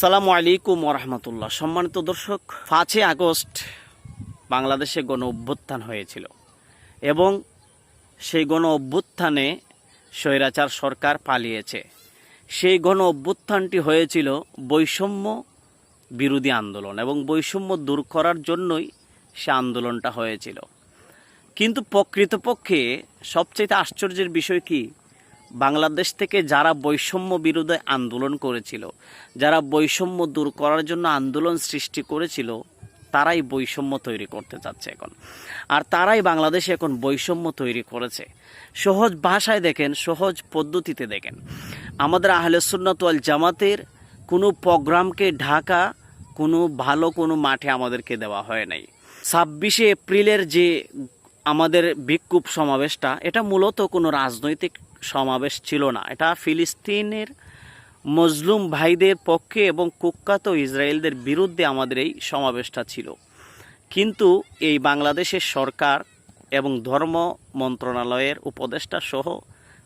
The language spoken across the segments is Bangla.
আসসালামু আলাইকুম ওরহমতুল্লাহ সম্মানিত দর্শক, পাঁচই আগস্ট বাংলাদেশে গণ অভ্যুত্থান হয়েছিল এবং সেই গণ অভ্যুত্থানে স্বৈরাচার সরকার পালিয়েছে। সেই গণ অভ্যুত্থানটি হয়েছিল বৈষম্য বিরোধী আন্দোলন এবং বৈষম্য দূর করার জন্যই সে আন্দোলনটা হয়েছিল। কিন্তু প্রকৃতপক্ষে সবচেয়ে আশ্চর্যের বিষয় কি? বাংলাদেশ থেকে যারা বৈষম্য বিরোধী আন্দোলন করেছিল, যারা বৈষম্য দূর করার জন্য আন্দোলন সৃষ্টি করেছিল, তারাই বৈষম্য তৈরি করতে চাচ্ছে এখন। আর তারাই বাংলাদেশে এখন বৈষম্য তৈরি করেছে। সহজ ভাষায় দেখেন, সহজ পদ্ধতিতে দেখেন। আমাদের আহলে সুন্নাত জামাতের কোনো প্রোগ্রামকে ঢাকা, কোনো ভালো কোনো মাঠে আমাদেরকে দেওয়া হয় নাই। ছাব্বিশে এপ্রিলের যে আমাদের বিক্ষোভ সমাবেশটা, এটা মূলত কোনো রাজনৈতিক সমাবেশ ছিল না। এটা ফিলিস্তিনের মজলুম ভাইদের পক্ষে এবং কুখ্যাত ইসরায়েলদের বিরুদ্ধে আমাদের এই সমাবেশটা ছিল। কিন্তু এই বাংলাদেশের সরকার এবং ধর্ম মন্ত্রণালয়ের উপদেষ্টা সহ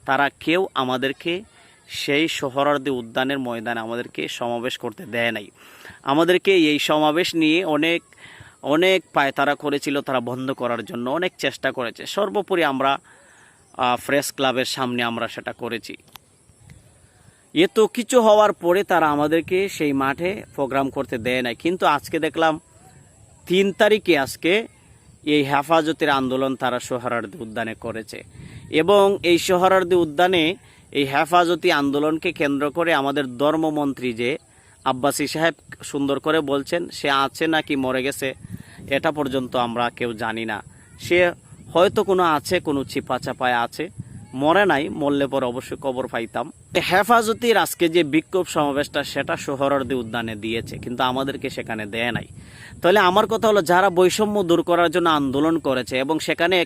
তারা কেউ আমাদেরকে সেই সোহরার্দি উদ্যানের ময়দানে আমাদেরকে সমাবেশ করতে দেয় নাই। আমাদেরকে এই সমাবেশ নিয়ে অনেক অনেক পায়তারা করেছিল তারা বন্ধ করার জন্য, অনেক চেষ্টা করেছে। সর্বোপরি আমরা প্রেস ক্লাবের সামনে আমরা সেটা করেছি। এত কিছু হওয়ার পরে তারা আমাদেরকে সেই মাঠে প্রোগ্রাম করতে দেয় নাই। কিন্তু আজকে দেখলাম তিন তারিখে আজকে এই হেফাজতের আন্দোলন তারা সোহরার্দি উদ্যানে করেছে। এবং এই সোহরার্দি উদ্যানে এই হেফাজতি আন্দোলনকে কেন্দ্র করে আমাদের ধর্মমন্ত্রী যে আব্বাসী সাহেব সুন্দর করে বলছেন, সে আছে নাকি মরে গেছে? এটা পর্যন্ত আমরা কেউ জানি না। সে হয়তো কোনো আছে, কোনো চিপা চাপায় আছে। মরে নাই, মরলে পরে অবশ্যই কবর পাইতাম। হেফাজতির আজকে যে বিক্ষোভ সমাবেশটা, সেটা সোহরার্দি উদ্যানে দিয়েছে, কিন্তু আমাদেরকে সেখানে দেয় নাই। তাহলে আমার কথা হলো, যারা বৈষম্য দূর করার জন্য আন্দোলন করেছে, এবং সেখানে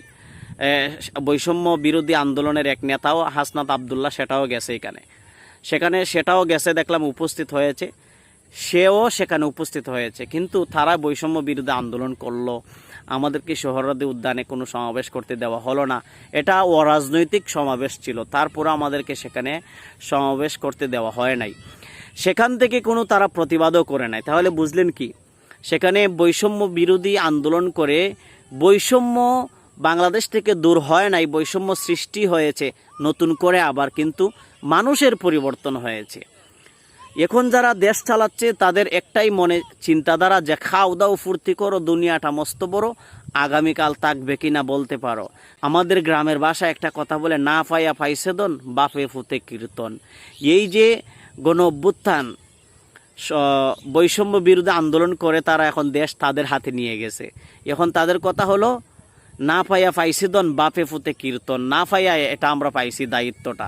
বৈষম্য বিরোধী আন্দোলনের এক নেতাও হাসনাত আবদুল্লাহ, সেটাও গেছে এখানে। সেখানে সেটাও গেছে, দেখলাম উপস্থিত হয়েছে। সেও সেখানে উপস্থিত হয়েছে, কিন্তু তারা বৈষম্য বিরোধী আন্দোলন করল। আমাদেরকে সোহরাদি উদ্যানে কোনো সমাবেশ করতে দেওয়া হলো না। এটা অরাজনৈতিক সমাবেশ ছিল। তারপর আমাদেরকে সেখানে সমাবেশ করতে দেওয়া হয় নাই। সেখান থেকে কোনো তারা প্রতিবাদও করে নাই। তাহলে বুঝলেন কি? সেখানে বৈষম্য বিরোধী আন্দোলন করে বৈষম্য বাংলাদেশ থেকে দূর হয় নাই, বৈষম্য সৃষ্টি হয়েছে, নতুন করে আবার কিন্তু মানুষের পরিবর্তন হয়েছে। এখন যারা দেশ চালাচ্ছে, তাদের একটাই মনে চিন্তাধারা যে খাও দাও, ফুর্তি করো, দুনিয়াটা মস্ত বড়, আগামীকাল থাকবে কিনা বলতে পারো। আমাদের গ্রামের ভাষায় একটা কথা বলে, না পাইয়া পাইছে দন, বাপে ফুতে কীর্তন। এই যে গণ অভ্যুত্থান বৈষম্য বিরুদ্ধে আন্দোলন করে তারা এখন দেশ তাদের হাতে নিয়ে গেছে। এখন তাদের কথা হলো, না পাইয়া পাইছি দন, বাপে ফুতে কীর্তন। না পাইয়া এটা আমরা পাইছি দায়িত্বটা।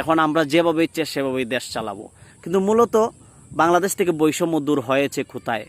এখন আমরা যেভাবে ইচ্ছে সেভাবেই দেশ চালাবো। কিন্তু মূলত বাংলাদেশ থেকে বৈষম্য দূর হয়েছে কোথায়?